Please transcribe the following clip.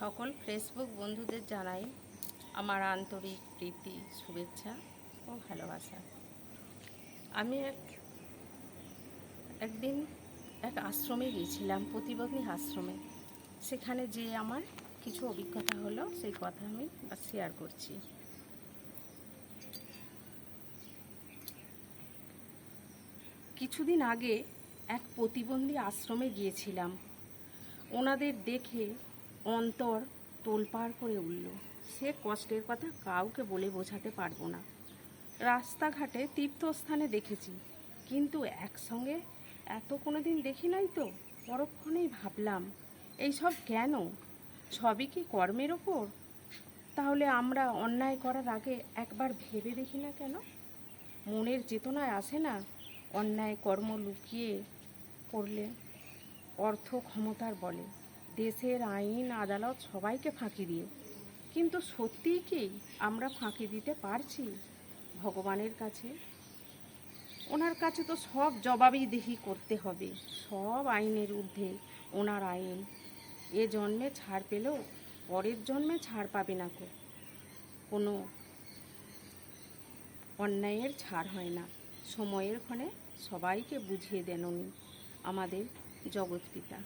সকল ফেসবুক বন্ধুদের জানাই আমার আন্তরিক প্রীতি, শুভেচ্ছা ও ভালোবাসা। আমি এক, একদিন এক আশ্রমে গিয়েছিলাম, প্রতিবন্ধী আশ্রমে। সেখানে যে আমার কিছু অভিজ্ঞতা হলো, সেই কথা আমি শেয়ার করছি। কিছুদিন আগে এক প্রতিবন্ধী আশ্রমে গিয়েছিলাম। ওনাদের দেখে অন্তর তোলপাড় করে উঠল। সে কষ্টের কথা কাউকে বলে বোঝাতে পারব না। রাস্তাঘাটে তীর্থস্থানে দেখেছি, কিন্তু একসঙ্গে এত কোনো দিন দেখি নাই তো? পরক্ষণেই ভাবলাম, এইসব কেন? সবই কি কর্মের ওপর? তাহলে আমরা অন্যায় করার আগে একবার ভেবে দেখি না কেন? মনের চেতনায় আসে না অন্যায় কর্ম লুকিয়ে করলে অর্থ ক্ষমতার বলে। দেশের আইন, আদালত সবাইকে ফাঁকি দিয়ে। কিন্তু সত্যিই কি আমরা ফাঁকি দিতে পারছি ভগবানের কাছে? ওনার কাছে তো সব জবাবই দেহি করতে হবে। সব আইনের ঊর্ধ্বে ওনার আইন। এ জন্মে ছাড় পেলেও পরের জন্মে ছাড় পাবে না কো কোনো অন্যায়ের ছাড় হয় না। সময়ের ক্ষণে সবাইকে বুঝিয়ে দেন উনি, আমাদের জগৎ পিতা।